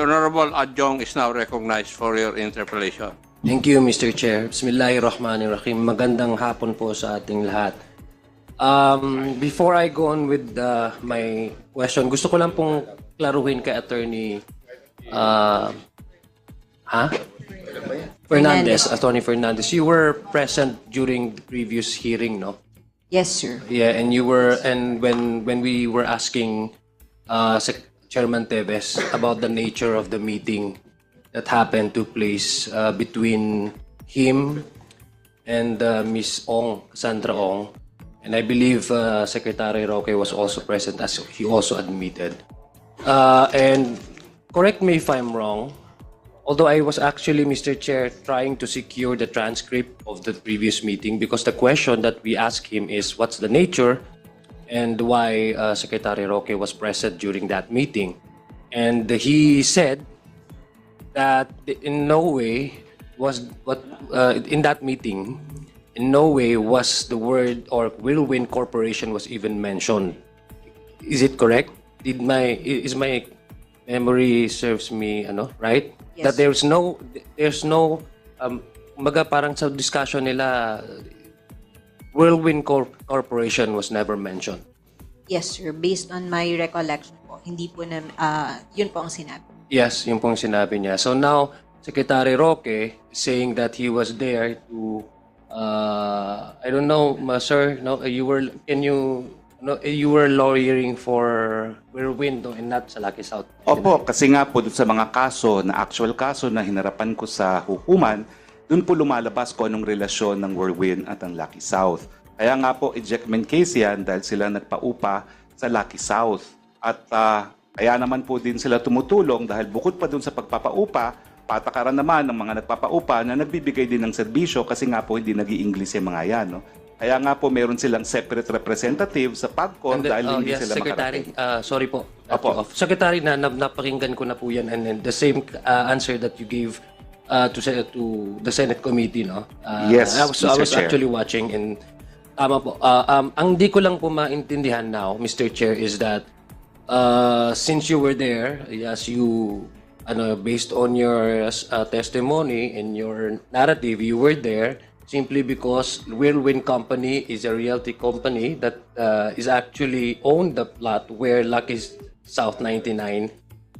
Honorable Adjong is now recognized for your interpellation. Thank you, Mr. Chair. Bismillahirrahmanirrahim. Magandang hapon po sa ating lahat. Um, before I go on with uh, my question, gusto ko lang pong klaruhin kay Attorney uh, ha? Fernandez, Attorney Fernandez. You were present during the previous hearing, no? Yes, sir. Yeah, and you were, and when when we were asking uh, Sec- Chairman Tevez about the nature of the meeting that happened to place uh, between him and uh, Miss Ong, Cassandra Ong, and I believe uh, Secretary Roque was also present as he also admitted. Uh, and correct me if I'm wrong, although I was actually, Mr. Chair, trying to secure the transcript of the previous meeting because the question that we asked him is what's the nature and why uh, Secretary Roque was present during that meeting. And he said that in no way was what uh, in that meeting in no way was the word or Whirlwind Corporation was even mentioned. Is it correct? Did my is my memory serves me ano right? Yes. That there's no there's no um maga parang sa discussion nila Whirlwind Cor- Corporation was never mentioned. Yes, sir. Based on my recollection po, hindi po na, ah, yun po ang sinabi. Yes, yung pong sinabi niya. So now, Secretary Roque saying that he was there to, uh, I don't know, ma- sir, no, you were, can you, no, you were lawyering for Whirlwind no, and not sa Lucky South. Opo, kasi nga po dun sa mga kaso, na actual kaso na hinarapan ko sa hukuman, dun po lumalabas ko anong relasyon ng Whirlwind at ang Lucky South. Kaya nga po, ejectment case yan dahil sila nagpaupa sa Lucky South. At ah, kaya naman po din sila tumutulong dahil bukod pa dun sa pagpapaupa, patakaran naman ng mga nagpapaupa na nagbibigay din ng serbisyo kasi nga po hindi nag english yung mga yan. No? Kaya nga po meron silang separate representative sa PAGCOR And dahil oh, hindi yes, sila Secretary, makarating. uh, sorry po. Opo. off. Secretary, na, na napakinggan ko na po yan and then the same uh, answer that you gave uh, to to the Senate committee, no? Uh, Yes, I was, I Mr. was Chair. actually watching and tama po. Uh, um, ang di ko lang po maintindihan now, Mr. Chair, is that uh, since you were there, as you ano based on your uh, testimony and your narrative, you were there simply because Whirlwind Company is a realty company that uh, is actually owned the plot where Lucky South 99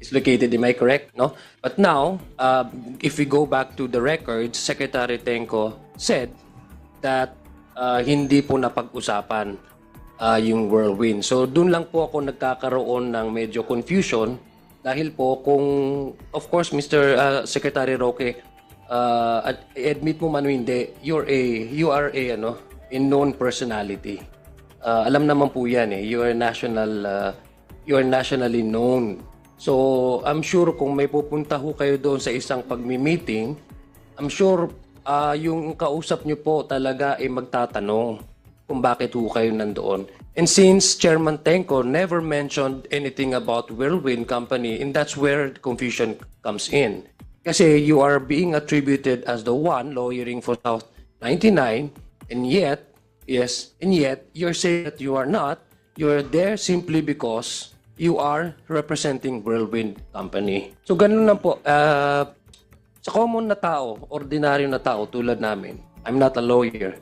is located. Am I correct? No. But now, uh, if we go back to the records, Secretary Tenko said that uh, hindi po napag-usapan uh, yung whirlwind. So doon lang po ako nagkakaroon ng medyo confusion dahil po kung of course Mr. uh, Secretary Roque uh, ad- admit mo man o hindi you're a you are a ano a known personality. Uh, alam naman po 'yan eh. You are national uh, you are nationally known. So I'm sure kung may pupunta ho kayo doon sa isang pagmi-meeting, I'm sure ah, yung kausap nyo po talaga ay magtatanong kung bakit ho kayo nandoon. And since Chairman Tenko never mentioned anything about Whirlwind Company, and that's where confusion comes in. Kasi you are being attributed as the one lawyering for South 99, and yet, yes, and yet, you're saying that you are not. You're there simply because you are representing Whirlwind Company. So ganun lang po. Ah, sa common na tao, ordinaryo na tao tulad namin, I'm not a lawyer.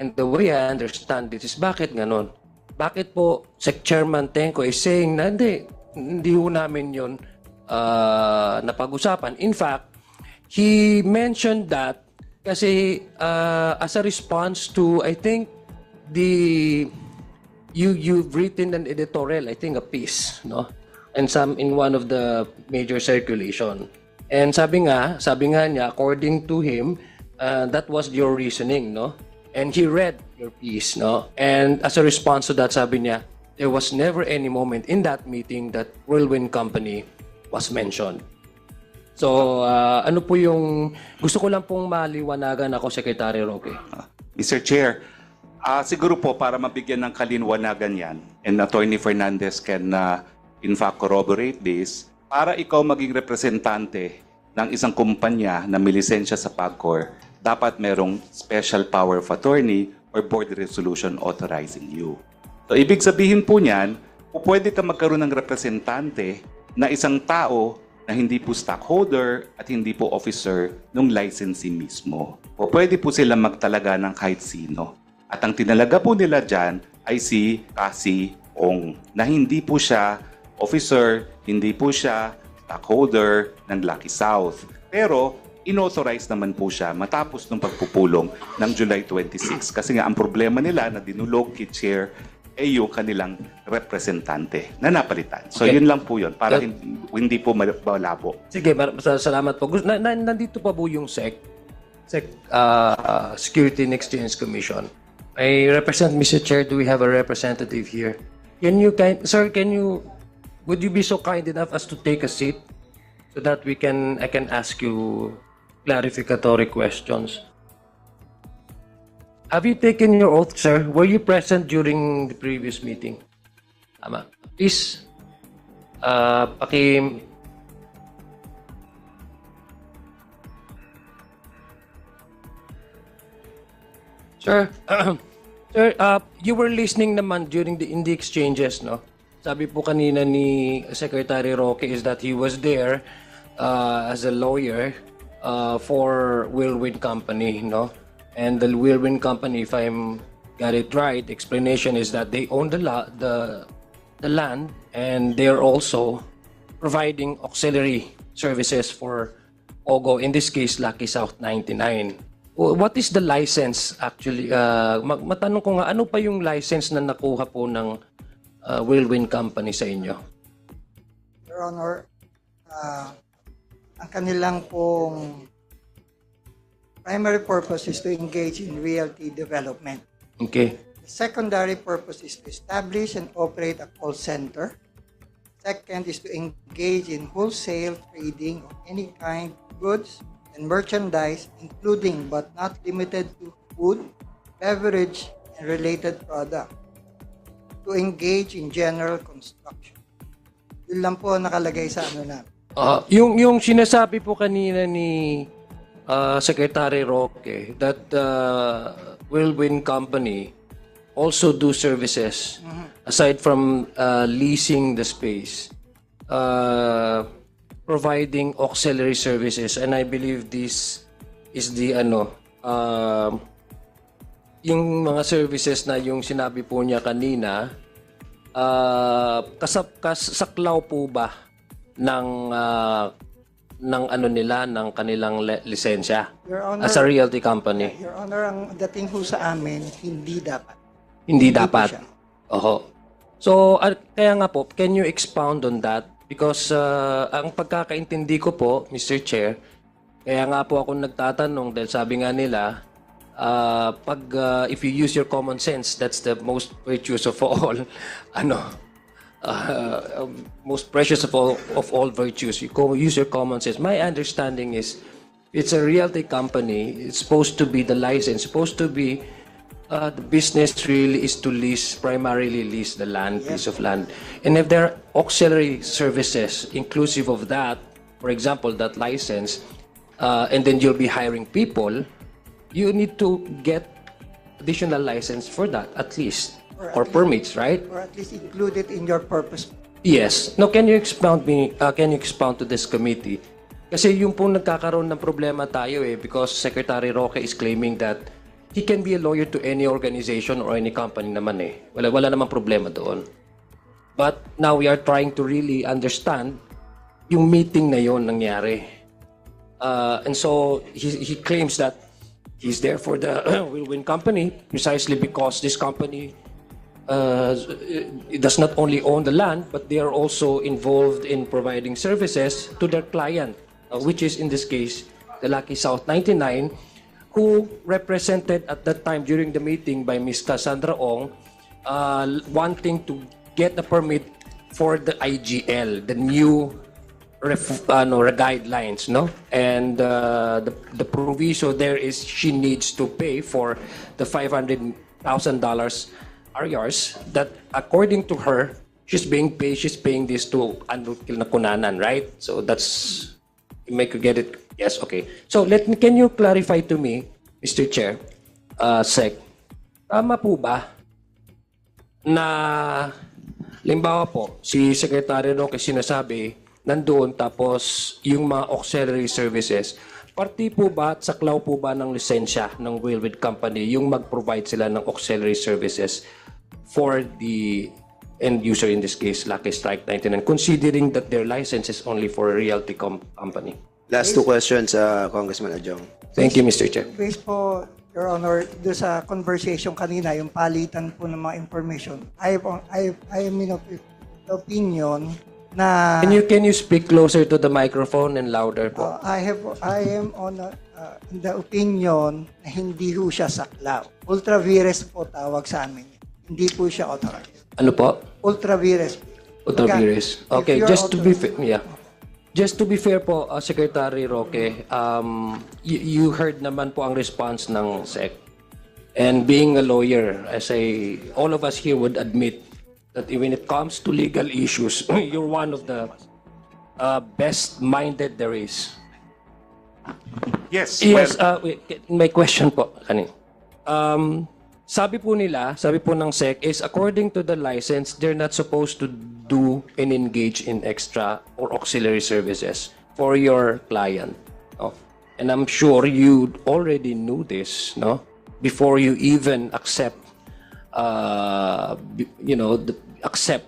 And the way I understand this is bakit ganon? Bakit po si Chairman Tenko is saying na hindi, hindi ho namin yun ah, napag-usapan. In fact, he mentioned that kasi ah, as a response to, I think, the you you've written an editorial, I think a piece, no? And some in one of the major circulation. And sabi nga, sabi nga niya, according to him, uh, that was your reasoning, no? And he read your piece, no? And as a response to that, sabi niya, there was never any moment in that meeting that Whirlwind Company was mentioned. So, uh, ano po yung, gusto ko lang pong maliwanagan ako, Secretary Roque. Mr. Chair, ah, siguro po para mabigyan ng kalinwanagan yan, and Attorney Fernandez can uh, in fact corroborate this, para ikaw maging representante ng isang kumpanya na may lisensya sa PAGCOR, dapat merong special power of attorney or board resolution authorizing you. So, ibig sabihin po niyan, pwede ka magkaroon ng representante na isang tao na hindi po stockholder at hindi po officer ng licensee mismo. O pwede po sila magtalaga ng kahit sino. At ang tinalaga po nila dyan ay si Cassie Ong na hindi po siya officer, hindi po siya stockholder ng Lucky South. Pero inauthorize naman po siya matapos ng pagpupulong ng July 26 kasi nga ang problema nila na dinulog kay Chair ay yung kanilang representante na napalitan. So Okay. yun lang po yun para That- hindi, hindi po mal- malabo. Sige, mar- sa- salamat po. Na, na, nandito pa po yung SEC, SEC uh, Security and Exchange Commission. I represent, Mr. Chair, do we have a representative here? Can you, sir, can you, would you be so kind enough as to take a seat so that we can, I can ask you clarificatory questions? Have you taken your oath, sir? Were you present during the previous meeting? Tama. Please, uh, paki, Sir, sir, uh, you were listening naman during the in the exchanges, no? Sabi po kanina ni Secretary Roque is that he was there uh, as a lawyer uh, for Whirlwind Company, no? And the Whirlwind Company, if I'm got it right, explanation is that they own the la- the the land and they're also providing auxiliary services for OGO, in this case, Lucky South 99. Wh- What is the license actually? Uh, ma- matanong ko nga, ano pa yung license na nakuha po ng uh, Whirlwind Company sa inyo? Your Honor, ah, ang kanilang pong primary purpose is to engage in realty development. Okay. The secondary purpose is to establish and operate a call center. Second is to engage in wholesale trading of any kind of goods and merchandise, including but not limited to food, beverage, and related products. To engage in general construction. Yun lang po nakalagay sa ano namin. Uh, yung yung sinasabi po kanina ni uh, Secretary Roque that uh, Whirlwind Company also do services aside from uh, leasing the space, uh, providing auxiliary services, and I believe this is the ano um yung mga services na yung sinabi po niya kanina, ah kasap kasaklaw po ba ng ah, ng ano nila ng kanilang lisensya Your Honor, as a realty company? Your Honor, ang dating ho sa amin, hindi dapat. Hindi po dapat. Oho. So, ah, kaya nga po, can you expound on that? Because ah, ang pagkakaintindi ko po, Mr. Chair, kaya nga po ako nagtatanong dahil sabi nga nila, ah, pag ah, if you use your common sense, that's the most virtuous of all. ano? ah, most precious of all of all virtues. You use your common sense. My understanding is it's a realty company. It's supposed to be the license, supposed to be uh, the business really is to lease, primarily lease the land, piece of land. And if there are auxiliary services inclusive of that, for example, that license, uh, and then you'll be hiring people, you need to get additional license for that at least, or permits, right? Or at least include it in your purpose. Yes. No, can you expound me, uh, can you expound to this committee? Kasi yung pong nagkakaroon ng problema tayo eh, because Secretary Roque is claiming that he can be a lawyer to any organization or any company naman eh. Wala, wala namang problema doon. But now we are trying to really understand yung meeting na yon nangyari. Uh, and so he, he claims that he's there for the Whirlwind Company precisely because this company uh, does not only own the land, but they are also involved in providing services to their client, uh, which is in this case the Lucky South 99, who represented at that time during the meeting by Ms. Cassandra Ong, uh, wanting to get a permit for the IGL, the new ref, guidelines, no? And uh, the, the proviso there is she needs to pay for the $500,000 are yours that according to her, she's being paid, she's paying this to ano na kunanan, right? So that's, make you get it, yes, okay. So let me, can you clarify to me, Mr. Chair, uh, Sec, tama po ba na limbawa po, si Secretary Roque sinasabi nandoon tapos yung mga auxiliary services, parti po ba at saklaw po ba ng lisensya ng railway company yung mag-provide sila ng auxiliary services for the end user in this case, Lucky Strike 99, considering that their license is only for a realty com- company? Last two questions, uh, Congressman Adjong. Thank you, Mr. Chair. Based po, Your Honor, do sa conversation kanina, yung palitan po ng mga information, I, I, I am in opinion na Can you can you speak closer to the microphone and louder po? uh, I have I am on a, uh, in the opinion na hindi ho siya saklaw. Ultra vires po tawag sa amin. Hindi po siya authorized. Ano po? Ultra vires. Ultra-vires. If Okay, just to be yeah. Just to be fair po, uh, Secretary Roque, um, you, you heard naman po ang response ng SEC. And being a lawyer, as I, all of us here would admit that when it comes to legal issues, you're one of the uh, best-minded there is. Yes, Yes, well, uh, wait, may question po. Kanin. Um, sabi po nila, sabi po ng SEC is according to the license, they're not supposed to do and engage in extra or auxiliary services for your client. No? And I'm sure you already knew this, no? Before you even accept, uh, you know, the, accept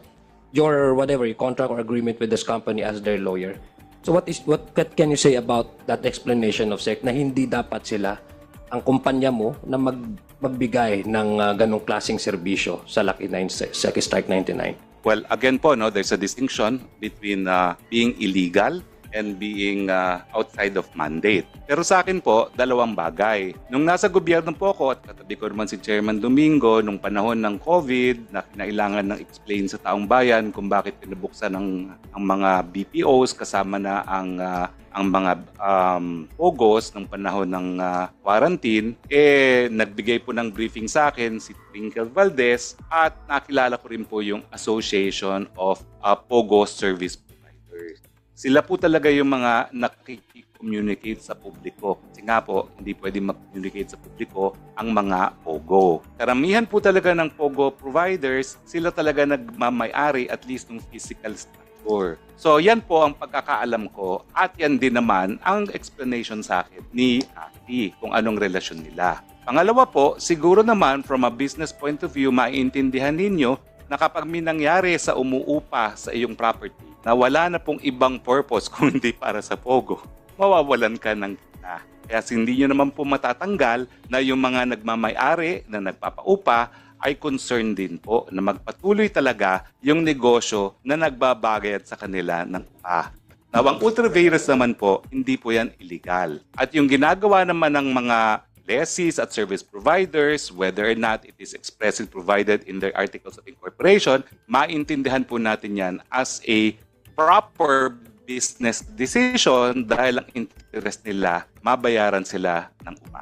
your whatever your contract or agreement with this company as their lawyer. So what is what, can you say about that explanation of SEC na hindi dapat sila ang kumpanya mo na mag magbigay ng uh, ganong klaseng serbisyo sa Lucky 9 SEC Strike 99? Well, again po, no, there's a distinction between uh, being illegal and being uh, outside of mandate. Pero sa akin po, dalawang bagay. Nung nasa gobyerno po ako at katabi ko naman si Chairman Domingo nung panahon ng COVID na kinailangan ng explain sa taong bayan kung bakit pinabuksan ng ang mga BPOs kasama na ang uh, ang mga um, POGOs ng panahon ng uh, quarantine, eh nagbigay po ng briefing sa akin si Twinkle Valdez at nakilala ko rin po yung Association of uh, POGO Service Providers. Sila po talaga yung mga nakikicommunicate sa publiko. Kasi nga po, hindi pwede mag-communicate sa publiko ang mga POGO. Karamihan po talaga ng POGO providers, sila talaga nagmamayari at least ng physical structure. So yan po ang pagkakaalam ko at yan din naman ang explanation sa akin ni Ati kung anong relasyon nila. Pangalawa po, siguro naman from a business point of view, maintindihan ninyo na kapag may nangyari sa umuupa sa iyong property na wala na pong ibang purpose kung hindi para sa pogo, mawawalan ka ng kita. Kaya hindi nyo naman po matatanggal na yung mga nagmamayari na nagpapaupa ay concerned din po na magpatuloy talaga yung negosyo na nagbabayad sa kanila ng upa. Now, ang ultra-virus naman po, hindi po yan illegal. At yung ginagawa naman ng mga lessees at service providers, whether or not it is expressly provided in their articles of incorporation, maintindihan po natin yan as a proper business decision dahil ang interest nila, mabayaran sila ng